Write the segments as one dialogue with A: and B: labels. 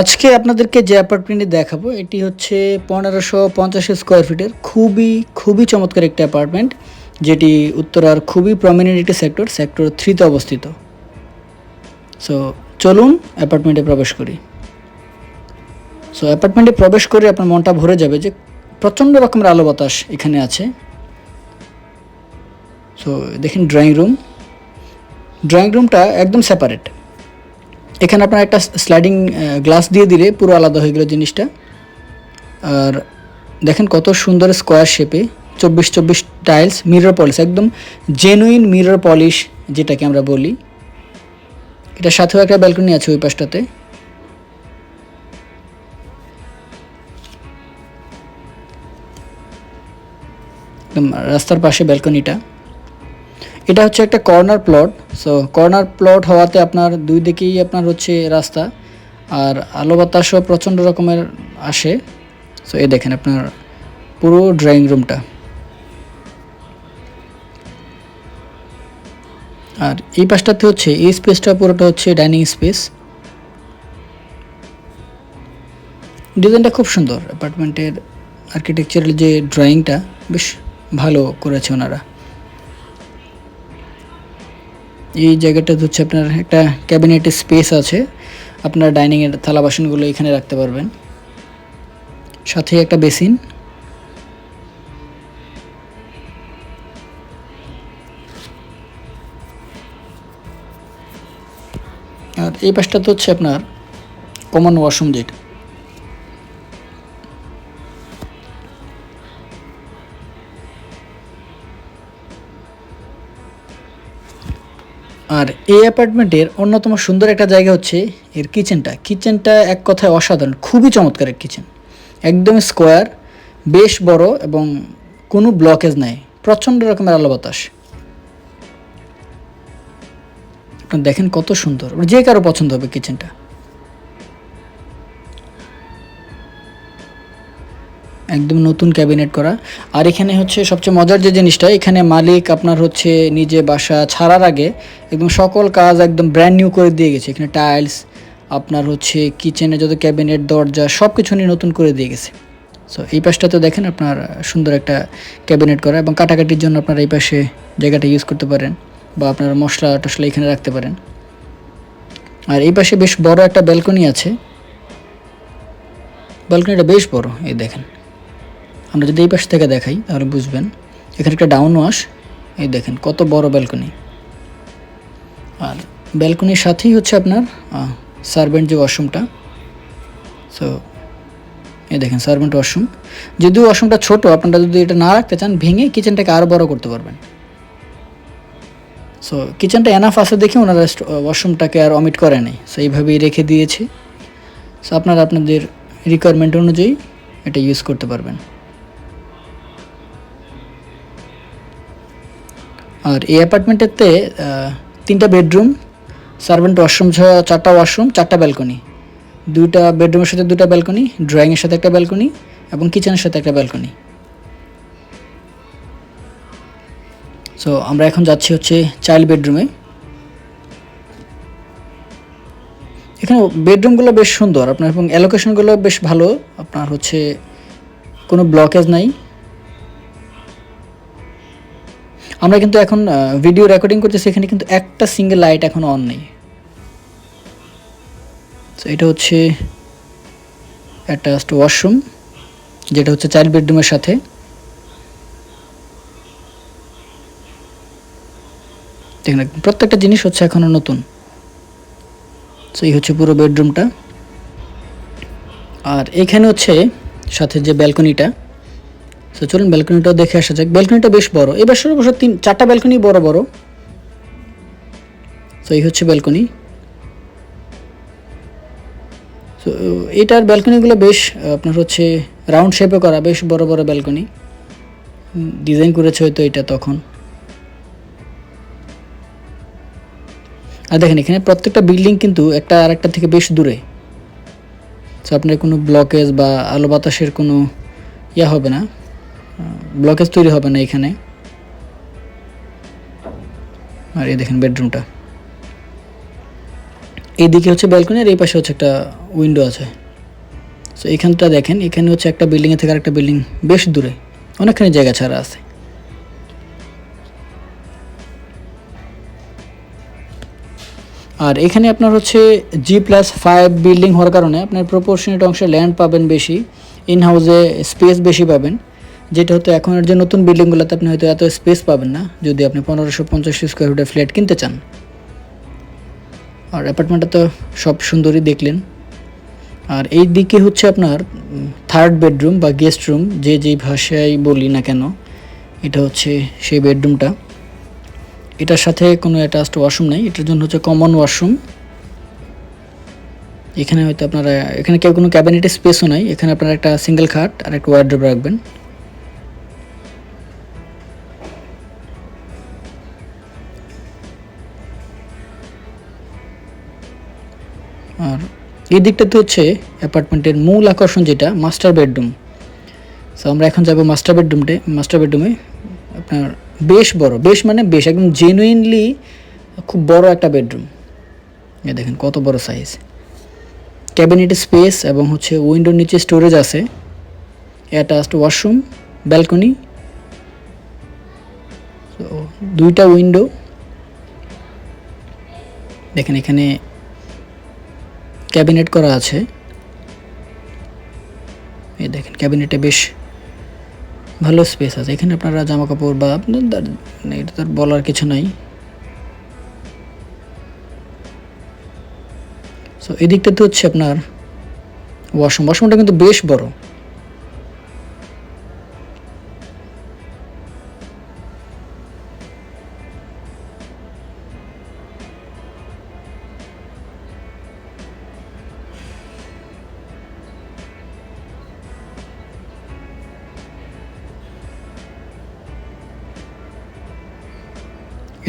A: আজকে আপনাদেরকে যে অ্যাপার্টমেন্টটি দেখাবো, এটি হচ্ছে পনেরোশো পঞ্চাশ স্কোয়ার ফিটের খুবই খুবই চমৎকার একটি অ্যাপার্টমেন্ট যেটি উত্তরার খুবই প্রমিনেন্ট একটি সেক্টর সেক্টর থ্রিতে অবস্থিত। সো চলুন অ্যাপার্টমেন্টে প্রবেশ করি। সো অ্যাপার্টমেন্টে প্রবেশ করে আপনার মনটা ভরে যাবে যে প্রচণ্ড রকমের আলো বাতাস এখানে আছে। সো দেখেন ড্রয়িং রুম ড্রয়িং রুমটা একদম সেপারেট এখানে আপনার একটা স্লাইডিং গ্লাস দিয়ে দিলে পুরো আলাদা হয়ে গেল জিনিসটা। আর দেখেন কত সুন্দর স্কোয়ার শেপে চব্বিশ চব্বিশ টাইলস মিরর পলিশ একদম জেনুইন মিরর পলিশ যেটাকে আমরা বলি। এটার সাথেও একটা ব্যালকনি আছে ওই পাশটাতে। একদম রাস্তার পাশে ব্যালকনিটা এটা হচ্ছে একটা corner plot. So corner plot হওয়াতে আপনার দুই দিকেই আপনার হচ্ছে রাস্তা। আর আলো বাতাসও প্রচণ্ড রকমের আসে। সো এই দেখেন আপনার পুরো ড্রয়িং রুমটা আর এই পাশটাতে হচ্ছে, এই স্পেসটা পুরোটা হচ্ছে ডাইনিং স্পেস ডিজাইনটা খুব সুন্দর। অ্যাপার্টমেন্টের আর্কিটেকচারাল যে ড্রয়িংটা বেশ ভালো করেছে ওনারা। এই জায়গাটাতে হচ্ছে আপনার একটা ক্যাবিনেটের স্পেস আছে। আপনার ডাইনিংয়ের থালা বাসনগুলো এখানে রাখতে পারবেন। সাথে একটা বেসিন। আর এই পাশটাতে হচ্ছে আপনার কমন ওয়াশরুম যেটা। আর এই অ্যাপার্টমেন্টের অন্যতম সুন্দর একটা জায়গা হচ্ছে এর কিচেনটা কিচেনটা এক কথায় অসাধারণ, খুবই চমৎকার এক কিচেন একদম স্কোয়ার বেশ বড় এবং কোনো ব্লকেজ নাই, প্রচণ্ড রকমের আলো বাতাস। দেখেন কত সুন্দর যে কারও পছন্দ হবে কিচেনটা একদম নতুন ক্যাবিনেট করা। আর এখানে হচ্ছে সবচেয়ে মজার যে জিনিসটা, এখানে মালিক আপনার হচ্ছে নিজে বাসা ছাড়ার আগে একদম সকল কাজ একদম ব্র্যান্ড নিউ করে দিয়ে গেছে। এখানে টাইলস আপনার হচ্ছে কিচেনে যত ক্যাবিনেট দরজা সব কিছু নিয়ে নতুন করে দিয়ে গেছে। সো এই পাশটাতে দেখেন আপনার সুন্দর একটা ক্যাবিনেট করা এবং কাটাকাটির জন্য আপনার এই পাশে জায়গাটা ইউজ করতে পারেন বা আপনার মশলা টশলা এখানে রাখতে পারেন। আর এই পাশে বেশ বড় একটা ব্যালকনি আছে। ব্যালকনিটা বেশ বড়, এই দেখেন। আমরা যদি এই পাশ থেকে দেখাই, তাহলে বুঝবেন এখানে একটা ডাউন ওয়াশ এই দেখেন, কত বড় ব্যালকনি আর ব্যালকনির সাথেই হচ্ছে আপনার সার্ভেন্ট যে ওয়াশরুমটা সো এই দেখেন সার্ভেন্ট ওয়াশরুম যদিও ওয়াশরুমটা ছোট, আপনারা যদি এটা না রাখতে চান, ভেঙে কিচেনটাকে আরও বড় করতে পারবেন। সো কিচেনটা এনাফ আছে দেখে ওনারা ওয়াশরুমটাকে আর অমিট করে নেই। সো এইভাবেই রেখে দিয়েছে। সো আপনারা আপনাদের রিকোয়ারমেন্ট অনুযায়ী এটা ইউজ করতে পারবেন। আর এই অ্যাপার্টমেন্টেতে তিনটা বেডরুম সার্ভেন্ট ওয়াশরুম সহ চারটা ওয়াশরুম চারটা ব্যালকনি দুইটা বেডরুমের সাথে দুটা ব্যালকনি ড্রয়িংয়ের সাথে একটা ব্যালকনি এবং কিচেনের সাথে একটা ব্যালকনি সো আমরা এখন যাচ্ছি হচ্ছে চাইল্ড বেডরুমে এখানে বেডরুমগুলো বেশ সুন্দর, আপনার এবং অ্যালোকেশনগুলো বেশ ভালো। আপনার হচ্ছে কোনো ব্লকেজ নাই। আমরা কিন্তু এখন ভিডিও রেকর্ডিং করছি এখানে কিন্তু একটা সিঙ্গেল লাইট এখন অন নেই। তো এটা হচ্ছে অ্যাটাচড ওয়াশরুম যেটা হচ্ছে চাইল্ড বেডরুমের সাথে। দেখেন, প্রত্যেকটা জিনিস হচ্ছে এখনও নতুন। তো এই হচ্ছে পুরো বেডরুমটা আর এখানে হচ্ছে সাথে যে ব্যালকনিটা তো চলুন ব্যালকনিটাও দেখে আসা যাক। ব্যালকনিটা বেশ বড়। এই বাসার অবশ্য তিন চারটা ব্যালকনি বড় বড়। সো এই হচ্ছে ব্যালকনি তো এটার ব্যালকনিগুলো বেশ, আপনার হচ্ছে রাউন্ড শেপে করা, বেশ বড় বড় ব্যালকনি ডিজাইন করেছে হয়তো এটা তখন। আর দেখেন, এখানে প্রত্যেকটা বিল্ডিং কিন্তু একটা আর একটা থেকে বেশ দূরে। তো আপনার কোনো ব্লকেজ বা আলো বাতাসের কোনো ইয়া হবে না। ব্লকেজ তৈরি হবে না এখানে। আর এই দেখেন বেডরুমটা এইদিকে হচ্ছে ব্যালকনি আর এই পাশে হচ্ছে একটা উইন্ডো আছে। সো এখানটা দেখেন, এখানে হচ্ছে একটা বিল্ডিংয়ে থেকে আরেকটা বিল্ডিং বেশ দূরে। অনেকখানি জায়গা ছাড়া আছে। আর এখানে আপনার হচ্ছে জি প্লাস ফাইভ বিল্ডিং হওয়ার কারণে আপনার প্রপোর্শনেট অংশে ল্যান্ড পাবেন বেশি ইন হাউসে স্পেস বেশি পাবেন। যেটা হতো এখনের যে নতুন বিল্ডিংগুলোতে আপনি হয়তো এত স্পেস পাবেন না, যদি আপনি পনেরোশো পঞ্চাশ স্কোয়ার ফুটের ফ্ল্যাট কিনতে চান। আর অ্যাপার্টমেন্টটা তো সব সুন্দরই দেখলেন। আর এই দিকে হচ্ছে আপনার থার্ড বেডরুম বা গেস্ট রুম যে যেই ভাষায় বলি না কেন, এটা হচ্ছে সেই বেডরুমটা এটার সাথে কোনো অ্যাটাচড ওয়াশরুম নেই, এটার জন্য হচ্ছে কমন ওয়াশরুম এখানে হয়তো আপনারা, এখানে কেউ কোনো ক্যাবিনেটের স্পেসও নাই, এখানে আপনারা একটা সিঙ্গেল খাট আর একটা ওয়ার্ড্রোব রাখবেন। আর এই দিকটাতে হচ্ছে অ্যাপার্টমেন্টের মূল আকর্ষণ যেটা, মাস্টার বেডরুম। সো আমরা এখন যাব মাস্টার বেডরুমটে। মাস্টার বেডরুমে আপনার বেশ বড়, বেশ মানে বেশ, একদম জেনুইনলি খুব বড় একটা বেডরুম। এ দেখেন কত বড় সাইজ ক্যাবিনেট স্পেস এবং হচ্ছে উইন্ডোর নিচে স্টোরেজ আছে। অ্যাটাচড ওয়াশরুম ব্যালকনি দুইটা উইন্ডো দেখেন এখানে ক্যাবিনেট করা আছে। এই দেখেন, ক্যাবিনেটে বেশ ভালো স্পেস আছে। এখানে আপনারা জামা কাপড় বা মানে এটা তো বলার কিছু নাই। সো এদিকটাতে দিকটাতে হচ্ছে আপনার ওয়াশরুম ওয়াশরুমটা কিন্তু বেশ বড়।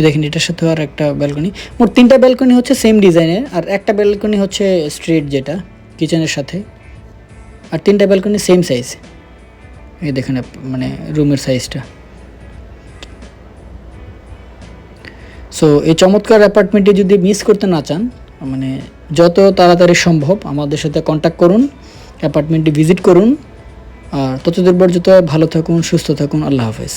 A: দেখেন, এটার সাথে আর একটা ব্যালকনি মোট তিনটা ব্যালকনি হচ্ছে সেম ডিজাইনের আর একটা ব্যালকনি হচ্ছে স্ট্রেট যেটা কিচেনের সাথে। আর তিনটা ব্যালকনি সেম সাইজ এই দেখেন মানে রুমের সাইজটা সো এই চমৎকার অ্যাপার্টমেন্টে যদি মিস করতে না চান মানে যত তাড়াতাড়ি সম্ভব আমাদের সাথে কন্ট্যাক্ট করুন অ্যাপার্টমেন্টটি ভিজিট করুন, আর ততদিন পর্যন্ত ভালো থাকুন, সুস্থ থাকুন, আল্লাহ হাফেজ।